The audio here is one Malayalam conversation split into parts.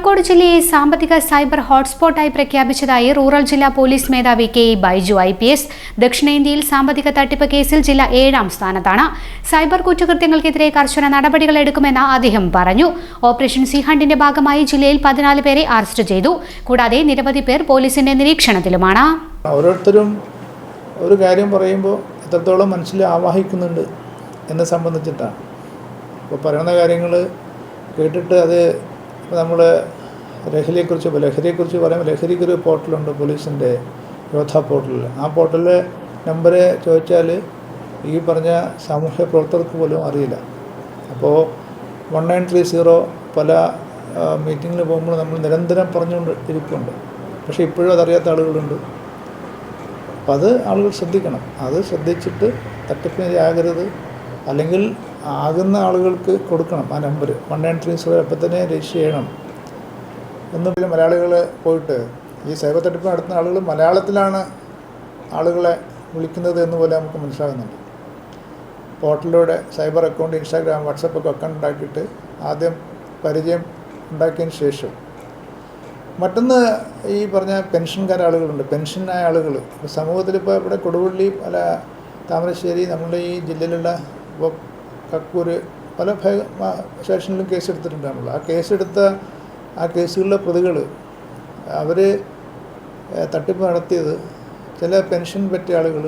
കോഴിക്കോട് ജില്ലയെ സാമ്പത്തിക സൈബർ ഹോട്ട്സ്പോട്ടായി പ്രഖ്യാപിച്ചതായി റൂറൽ ജില്ലാ പോലീസ് മേധാവി K E Baiju I P S. ദക്ഷിണേന്ത്യയിൽ സാമ്പത്തിക തട്ടിപ്പ് കേസിൽ ജില്ല ഏഴാം സ്ഥാനത്താണ്. സൈബർ കുറ്റകൃത്യങ്ങൾക്കെതിരെ കർശന നടപടികൾ എടുക്കുമെന്ന് അദ്ദേഹം പറഞ്ഞു. ഓപ്പറേഷൻ സി ഹണ്ടിന്റെ ഭാഗമായി ജില്ലയിൽ പതിനാല് പേരെ അറസ്റ്റ് ചെയ്തു. കൂടാതെ നിരവധി പേർ പോലീസിന്റെ നിരീക്ഷണത്തിലുമാണ്. ഓരോരുത്തരും ഒരു കാര്യം പറയുമ്പോൾ എത്രത്തോളം മനസ്സിൽ ആവാഹിക്കുന്നുണ്ട് എന്നെ സംബന്ധിച്ചിട്ടാണ്. പറയുന്ന കാര്യങ്ങൾ കേട്ടിട്ട് അത് നമ്മൾ ലഹരിയെക്കുറിച്ച് ലഹരിയെക്കുറിച്ച് പറയുമ്പോൾ ലഹരിക്കൊരു പോർട്ടലുണ്ട് പോലീസിന്റെ യോദ്ധ പോർട്ടലിൽ. ആ പോർട്ടലിലെ നമ്പർ ചോദിച്ചാൽ ഈ പറഞ്ഞ സാമൂഹ്യ പ്രവർത്തകർക്ക് പോലും അറിയില്ല. അപ്പോൾ വൺ നയൻ ത്രീ സീറോ പല മീറ്റിങ്ങിൽ പോകുമ്പോൾ നമ്മൾ നിരന്തരം പറഞ്ഞുകൊണ്ട് ഇരിക്കുന്നുണ്ട് പക്ഷേ ഇപ്പോഴും അതറിയാത്ത ആളുകളുണ്ട്. അപ്പോൾ അത് ആളുകൾ ശ്രദ്ധിക്കണം. അത് ശ്രദ്ധിച്ചിട്ട് തട്ടിപ്പിനിരയാകരുത് അല്ലെങ്കിൽ ആകുന്ന ആളുകൾക്ക് കൊടുക്കണം ആ number one nine three zero എപ്പോൾ തന്നെ രജിസ്റ്റർ ചെയ്യണം. എന്നും പിന്നെ മലയാളികൾ പോയിട്ട് ഈ സൈബർ തട്ടിപ്പ് നടത്തുന്ന ആളുകൾ മലയാളത്തിലാണ് ആളുകളെ വിളിക്കുന്നത് എന്ന് പോലെ നമുക്ക് മനസ്സിലാകുന്നുണ്ട്. പോർട്ടലിലൂടെ സൈബർ അക്കൗണ്ട് ഇൻസ്റ്റാഗ്രാം വാട്സപ്പ് ഒക്കെ അക്കൗണ്ട് ഉണ്ടാക്കിയിട്ട് ആദ്യം പരിചയം ഉണ്ടാക്കിയതിന് ശേഷം. മറ്റൊന്ന് ഈ പറഞ്ഞ പെൻഷൻകാർ ആളുകളുണ്ട്. പെൻഷനായ ആളുകൾ സമൂഹത്തിൽ ഇപ്പോൾ ഇവിടെ കൊടുവള്ളി അല്ല താമരശ്ശേരി നമ്മുടെ ഈ ജില്ലയിലുള്ള ഇപ്പോൾ കക്കൂര് പല ഭയ സ്റ്റേഷനിലും കേസ് ആ കേസെടുത്ത ആ കേസുകളിലെ പ്രതികൾ അവർ തട്ടിപ്പ് നടത്തിയത് ചില പെൻഷൻ പറ്റിയ ആളുകൾ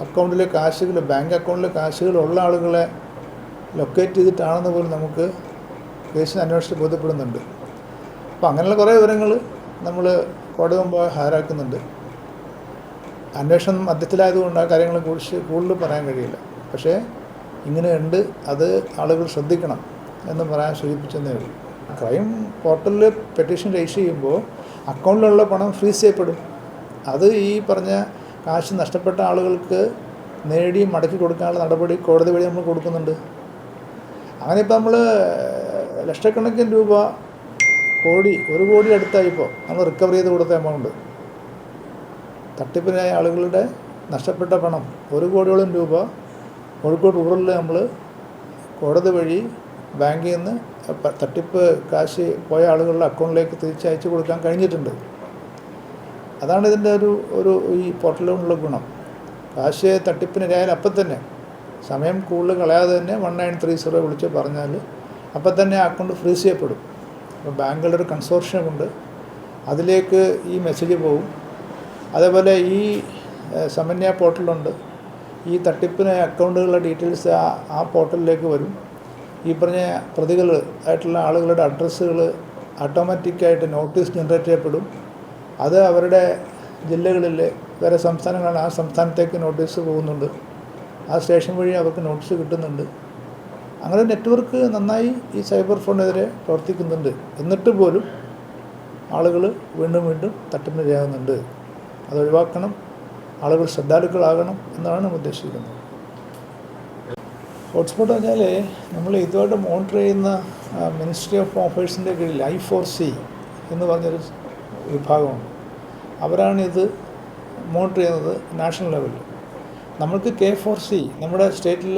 അക്കൗണ്ടിലെ കാശുകൾ ബാങ്ക് അക്കൗണ്ടിലെ കാശുകൾ ഉള്ള ആളുകളെ ലൊക്കേറ്റ് ചെയ്തിട്ടാണെന്ന് പോലും നമുക്ക് കേസിന് അന്വേഷിച്ച് ബോധ്യപ്പെടുന്നുണ്ട്. അപ്പം അങ്ങനെയുള്ള കുറേ വിവരങ്ങൾ നമ്മൾ കോടതി മുമ്പ് ഹാജരാക്കുന്നുണ്ട്. അന്വേഷണം മധ്യത്തിലായതുകൊണ്ട് ആ കാര്യങ്ങളെ കുറിച്ച് കൂടുതൽ പറയാൻ കഴിയില്ല. പക്ഷേ ഇങ്ങനെയുണ്ട് അത് ആളുകൾ ശ്രദ്ധിക്കണം എന്ന് പറയാൻ സൂചിപ്പിച്ചെന്നേ ഉള്ളൂ. ക്രൈം പോർട്ടലിൽ പെറ്റീഷൻ രജിസ്റ്റർ ചെയ്യുമ്പോൾ അക്കൗണ്ടിലുള്ള പണം ഫ്രീസ് ചെയ്യപ്പെടും. അത് ഈ പറഞ്ഞ കാശ് നഷ്ടപ്പെട്ട ആളുകൾക്ക് നേടി മടക്കി കൊടുക്കാനുള്ള നടപടി കോടതി വഴി നമ്മൾ കൊടുക്കുന്നുണ്ട്. അങ്ങനെ ഇപ്പോൾ നമ്മൾ ലക്ഷക്കണക്കിന് രൂപ കോടി ഒരു കോടി അടുത്തായി ഇപ്പോൾ നമ്മൾ റിക്കവർ ചെയ്ത് കൊടുത്ത എമൗണ്ട്. തട്ടിപ്പിനായ ആളുകളുടെ നഷ്ടപ്പെട്ട പണം ഒരു കോടിയോളം രൂപ കോഴിക്കോട് റൂറലിൽ നമ്മൾ കോടതി വഴി ബാങ്കിൽ നിന്ന് തട്ടിപ്പ് കാശ് പോയ ആളുകളുടെ അക്കൗണ്ടിലേക്ക് തിരിച്ചയച്ചു കൊടുക്കാൻ കഴിഞ്ഞിട്ടുണ്ട്. അതാണ് ഇതിന്റെ ഒരു ഒരു ഈ പോർട്ടലിലുള്ള ഗുണം. കാശ് തട്ടിപ്പിനിരയായാൽ അപ്പം തന്നെ സമയം കൂടുതൽ കളയാതെ തന്നെ വൺ നയൻ ത്രീ സീറോ വിളിച്ച് പറഞ്ഞാൽ അപ്പം തന്നെ ആ അക്കൗണ്ട് ഫ്രീസ് ചെയ്യപ്പെടും. അപ്പോൾ ബാങ്കുകളുടെ ഒരു കൺസോർഷ്യമുണ്ട് അതിലേക്ക് ഈ മെസ്സേജ് പോകും അതേപോലെ ഈ സമന്യ പോർട്ടലുണ്ട്. ഈ തട്ടിപ്പിന് അക്കൗണ്ടുകളുടെ ഡീറ്റെയിൽസ് ആ ആ പോർട്ടലിലേക്ക് വരും. ഈ പറഞ്ഞ പ്രതികൾ ആയിട്ടുള്ള ആളുകളുടെ അഡ്രസ്സുകൾ ഓട്ടോമാറ്റിക്കായിട്ട് നോട്ടീസ് ജനറേറ്റ് ചെയ്യപ്പെടും. അത് അവരുടെ ജില്ലകളിൽ വേറെ സംസ്ഥാനങ്ങളാണ്. ആ സംസ്ഥാനത്തേക്ക് നോട്ടീസ് പോകുന്നുണ്ട്. ആ സ്റ്റേഷൻ വഴി അവർക്ക് നോട്ടീസ് കിട്ടുന്നുണ്ട്. അങ്ങനെ നെറ്റ്വർക്ക് നന്നായി ഈ സൈബർ ഫോണിനെതിരെ പ്രവർത്തിക്കുന്നുണ്ട്. എന്നിട്ട് പോലും ആളുകൾ വീണ്ടും വീണ്ടും തട്ടിപ്പിനിരയാകുന്നുണ്ട് അത് ഒഴിവാക്കണം. ആളുകൾ ശ്രദ്ധാലുക്കളാകണം എന്നാണ് നമ്മൾ ഉദ്ദേശിക്കുന്നത്. ഹോട്ട്സ്പോട്ട് എന്ന് പറഞ്ഞാൽ നമ്മൾ ഇതുമായിട്ട് മോണിറ്റർ ചെയ്യുന്ന മിനിസ്ട്രി ഓഫ് ഓഫേഴ്സിന്റെ കീഴിൽ ഐ ഫോർ സി എന്ന് പറഞ്ഞൊരു വിഭാഗമുണ്ട്. അവരാണ് ഇത് മോണിറ്റർ ചെയ്യുന്നത് നാഷണൽ ലെവലിൽ നമ്മൾക്ക് കെ ഫോർ സി നമ്മുടെ സ്റ്റേറ്റിൽ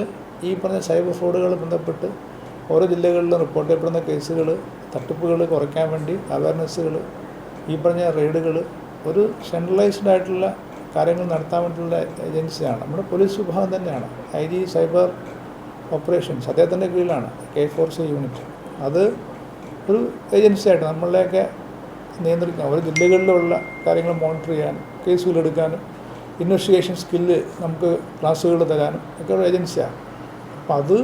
ഈ പറഞ്ഞ സൈബർ ഫ്രോഡുകൾ ബന്ധപ്പെട്ട് ഓരോ ജില്ലകളിലും റിപ്പോർട്ട് ചെയ്യപ്പെടുന്ന കേസുകൾ തട്ടിപ്പുകൾ കുറയ്ക്കാൻ വേണ്ടി അവയർനെസ്സുകൾ ഈ പറഞ്ഞ റെയ്ഡുകൾ ഒരു സെൻട്രലൈസ്ഡ് ആയിട്ടുള്ള കാര്യങ്ങൾ നടത്താൻ വേണ്ടിയുള്ള ഏജൻസിയാണ്. നമ്മുടെ പോലീസ് വിഭാഗം തന്നെയാണ്. ഐ ജി സൈബർ ഓപ്പറേഷൻസ് അദ്ദേഹത്തിന്റെ കീഴിലാണ്. K four C unit. അത് ഒരു ഏജൻസിയായിട്ട് നമ്മളിലേക്ക് നിയന്ത്രിക്കാൻ ഓരോ ജില്ലകളിലുള്ള കാര്യങ്ങൾ മോണിറ്റർ ചെയ്യാനും കേസുകളെടുക്കാനും ഇൻവെസ്റ്റിഗേഷൻ സ്കില്ല് നമുക്ക് ക്ലാസ്സുകൾ തരാനും ഒക്കെ ഒരു ഏജൻസിയാണ്. അപ്പോൾ അത്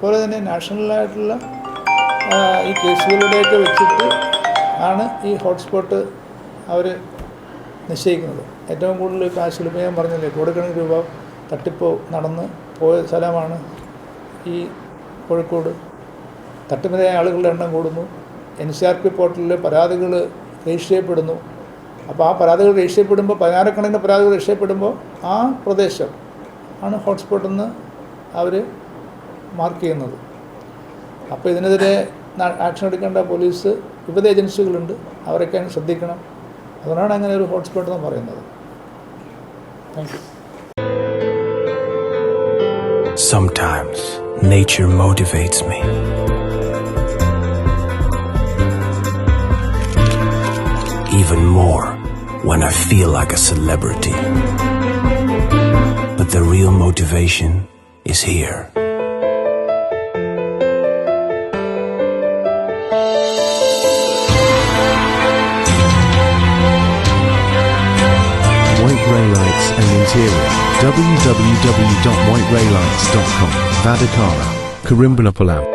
പോലെ തന്നെ നാഷണലായിട്ടുള്ള ഈ കേസുകളുടെയൊക്കെ വെച്ചിട്ട് ആണ് ഈ ഹോട്ട്സ്പോട്ട് അവർ നിശ്ചയിക്കുന്നത്. ഏറ്റവും കൂടുതൽ കാശ് ഞാൻ പറഞ്ഞില്ലേ കോടിക്കണക്കിന് രൂപ തട്ടിപ്പ് നടന്ന് പോയ സ്ഥലമാണ് ഈ കോഴിക്കോട്. തട്ടിപ്പിനായ ആളുകളുടെ എണ്ണം കൂടുന്നു. എൻ സി ആർ പി പോർട്ടലിൽ പരാതികൾ രജിസ്റ്റർ ചെയ്യപ്പെടുന്നു അപ്പോൾ ആ പരാതികൾ രജിസ്റ്റർ ചെയ്യപ്പെടുമ്പോൾ പതിനായിരക്കണക്കിന് പരാതികൾ രജിസ്റ്റർ ചെയ്യപ്പെടുമ്പോൾ ആ പ്രദേശം ആണ് ഹോട്ട്സ്പോട്ടെന്ന് അവർ മാർക്ക് ചെയ്യുന്നത്. അപ്പോൾ ഇതിനെതിരെ ആക്ഷൻ എടുക്കേണ്ട പോലീസ് വിവിധ ഏജൻസികളുണ്ട്. അവരൊക്കെ ശ്രദ്ധിക്കണം. അതുകൊണ്ടാണ് അങ്ങനെ ഒരു ഹോട്ട്സ്പോട്ട് എന്ന് പറയുന്നത് thank you Sometimes nature motivates me. even more when I feel like a celebrity. But the real motivation is here. Lights and Interior. www.whiteraylights.com. Vadakara. Karimbanapalem.